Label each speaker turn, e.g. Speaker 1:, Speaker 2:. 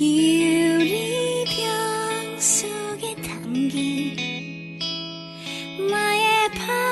Speaker 1: 유리병 속에 담긴 나의 밤